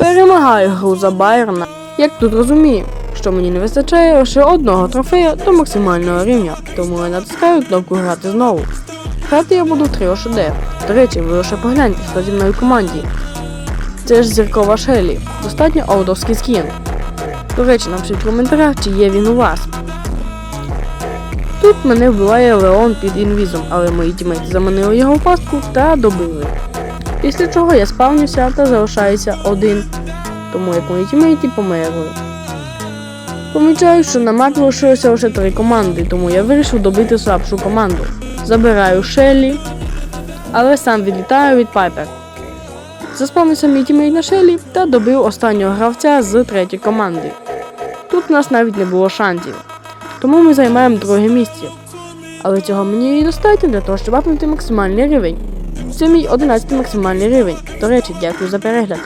Перемагаю гру за Байерна. Як тут розумію, що мені не вистачає лише одного трофея до максимального рівня, тому я натискаю кнопку грати знову. Грати я буду в 3 ОШД. До речі, ви лише погляньте, хто зі мною команді. Це ж зіркова Шелі, достатньо олдовський скін. До речі, напишіть в коментарях, чи є він у вас. Тут мене вбиває Леон під інвізом, але мої тімейти заманили його в пастку та добили. Після чого я спавнюся та залишаюся один, тому як мої тімейти померли. Помічаю, що на мапі лишилося лише три команди, тому я вирішив добити слабшу команду. Забираю Шеллі, але сам відлітаю від Пайпер. Заспавнився мій тімейт на Шеллі та добив останнього гравця з третьої команди. Тут у нас навіть не було шансів, тому ми займаємо друге місце. Але цього мені і достатньо для того, щоб апнути максимальний рівень. Це мій 11 максимальний рівень. До речі, дякую за перегляд.